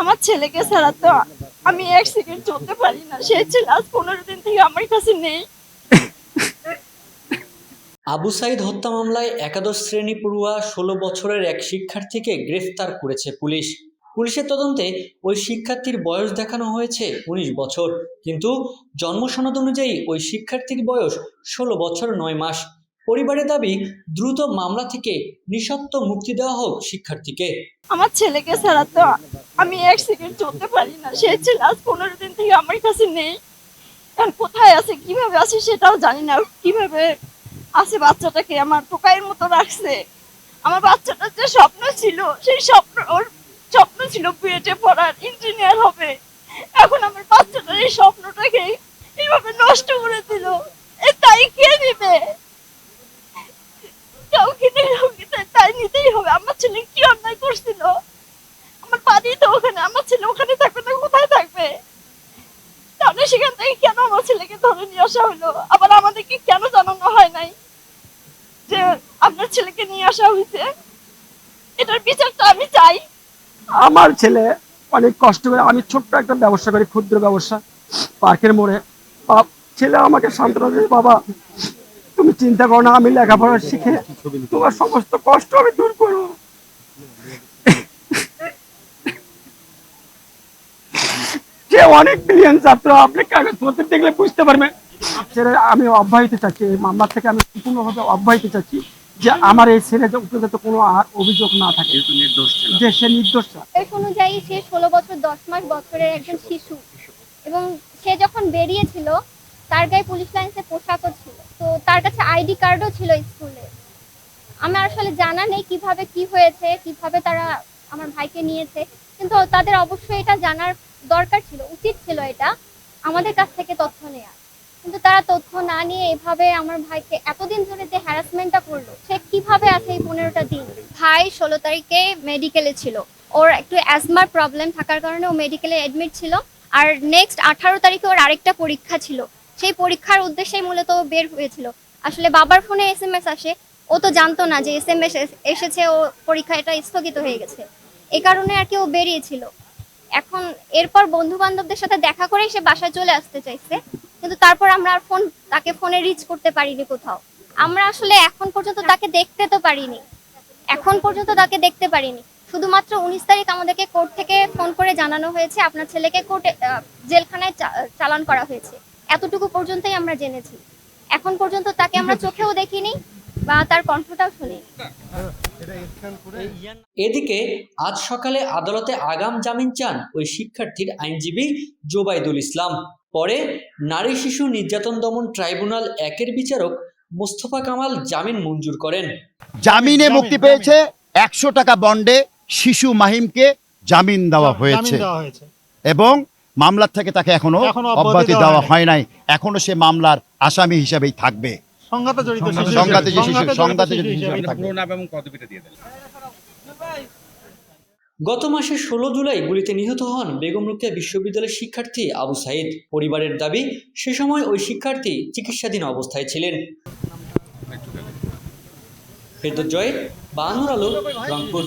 আমার ছেলেকে ছাড়া তো আমি এক সেকেন্ড চলতে পারি না। সেই ছেলে আজ পনেরো দিন থেকে আমার কাছে নেই। আবু সাইদ হত্যা মামলায় একাদশ শ্রেণি পড়ুয়া ষোলো বছরের এক শিক্ষার্থীকে গ্রেফতার করেছে পুলিশ। পুলিশের তদন্তে ওই শিক্ষার্থীর বয়স দেখানো হয়েছে উনিশ বছর। কিন্তু জন্ম সনদ অনুযায়ী ওই শিক্ষার্থীর বয়স ষোলো বছর নয় মাস। পরিবারের দাবি দ্রুত মামলা থেকে নিঃশর্ত মুক্তি দেওয়া হোক শিক্ষার্থীকে। আমার ছেলেকে ছাড়া তো আমি এক সেকেন্ড চলতে পারি না। সে ছেলে আজ পনেরো দিন থেকে আমার কাছে নেই। এখন কোথায় আছে, কীভাবে আছে সেটাও জানি না। কীভাবে আছে বাচ্চাটাকে? আমার টোকাইয়ের মতো রাখছে। আমার বাচ্চাটার যে স্বপ্ন ছিল, সেই স্বপ্ন, ওর স্বপ্ন ছিল বুয়েটে পড়ার ইঞ্জিনিয়ার হবে। এখন আমার বাচ্চাটার এই স্বপ্নটাকে এইভাবে নষ্ট করে দিল। এ তাই কে নেবে? কাউকে তাই- তাই নিতেই হবে। আমার ছেলে কি বাড়ি তো ওখানে, আমার ছেলে ওখানে থাকবে না, কোথায় থাকবে? তাহলে সেখান থেকে কেন আমার ছেলেকে ধরে নিয়ে আসা হলো? আবার আমাদেরকে কেন জানানো হয় নাই যে আপনার ছেলেকে নিয়ে আসা হয়েছে? এটার বিচারটা আমি চাই। আমার ছেলে অনেক কষ্ট করে, আমি ছোট্ট একটা ব্যবসা করি, ক্ষুদ্র ব্যবসা, পার্কের মোড়ে। ছেলে আমাকে সান্ত্বনা দিয়ে, বাবা, তুমি চিন্তা করো না, আমি লেখাপড়া শিখে তোমার সমস্ত কষ্ট আমি দূর করব। সে অনেক বিলিয়ন ছাত্র আপনি কাগজপত্র দেখলে বুঝতে পারবেন ছেলে আমি অব্যাহতি চাচ্ছি এই মামলা থেকে আমি সম্পূর্ণভাবে অব্যাহতি চাচ্ছি যে আমার এই ছেলে যাতে কোনো আর অভিযোগ না থাকে। যে সে নির্দোষ নির্দেশ অনুযায়ী সে ষোলো বছর দশ মাস বছরের একজন শিশু। এবং সে যখন বেরিয়েছিল তার গায়ে পুলিশ লাইন্সের পোশাকও ছিল। তো তার কাছে আইডি কার্ডও ছিল স্কুলে। আমার আসলে জানা নেই কীভাবে কি হয়েছে কীভাবে তারা আমার ভাইকে নিয়েছে। কিন্তু তাদের অবশ্যই এটা জানার দরকার ছিল, উচিত ছিল এটা। আমাদের কাছ থেকে তথ্য নেওয়া কিন্তু তারা তথ্য না নিয়ে এভাবে আমার ভাইকে এতদিন ধরে যে হ্যারাসমেন্টটা করল, সে কীভাবে আছে এই পনেরোটা দিন? ভাই ষোলো তারিখে মেডিকেলে ছিল। ওর একটু অ্যাজমার প্রবলেম থাকার কারণে ও মেডিকেলে অ্যাডমিট ছিল। আর নেক্সট আঠারো তারিখে ওর আরেকটা পরীক্ষা ছিল। সেই পরীক্ষার উদ্দেশ্যেই মূলত বের হয়েছিল। আসলে বাবার ফোনে এস এম এস আসে। ও তো জানতো না যে এস এম এস এসেছে ও পরীক্ষা এটা স্থগিত হয়ে গেছে। এ কারণে আর কি ও বেরিয়েছিল। এখন এরপর বন্ধু বান্ধবদের সাথে দেখা করেই সে বাসায় চলে আসতে চাইছে। কিন্তু তারপর আমরা আর ফোন তাকে ফোনে রিচ করতে পারিনি কোথাও। আমরা আসলে এখন পর্যন্ত তাকে দেখতে তো পারিনি। এখন পর্যন্ত তাকে দেখতে পারিনি। শুধুমাত্র উনিশ তারিখ আমাদেরকে কোর্ট থেকে ফোন করে জানানো হয়েছে আপনার ছেলেকে কোর্টে জেলখানায় চালান করা হয়েছে। এতটুকু পর্যন্তই আমরা জেনেছি। এখন পর্যন্ত তাকে আমরা চোখেও দেখিনি বা তার কণ্ঠটাও শুনিনি। এদিকে আজ সকালে আদালতে আগাম জামিন চান ওই শিক্ষার্থীর আইনজীবী জোবাইদুল ইসলাম। পরে নারী শিশু নির্যাতন দমন ট্রাইব্যুনাল একের বিচারক মোস্তফা কামাল জামিন মঞ্জুর করেন। জামিনে মুক্তি পেয়েছে একশো টাকা বন্ডে শিশু মাহিমকে জামিন দেওয়া হয়েছে দেওয়া হয়েছে। এবং মামলার থেকে তাকে এখনও এখনও অব্যাহতি দেওয়া হয় নাই। এখনও সে মামলার আসামি হিসেবেই থাকবে। সংঘাতে জড়িত সংঘাতে যে শিশু সংঘাতে জড়িত সংঘাতে যে শিশু শিশু হিসেবে। থাকবে। গত মাসের ষোলো জুলাই গুলিতে নিহত হন বেগম রোকেয়া বিশ্ববিদ্যালয়ের শিক্ষার্থী আবু সাইদ। পরিবারের দাবি সে সময় ওই শিক্ষার্থী চিকিৎসাধীন অবস্থায় ছিলেন। ফেরদৌস জয় বাহানুর আলো রংপুর।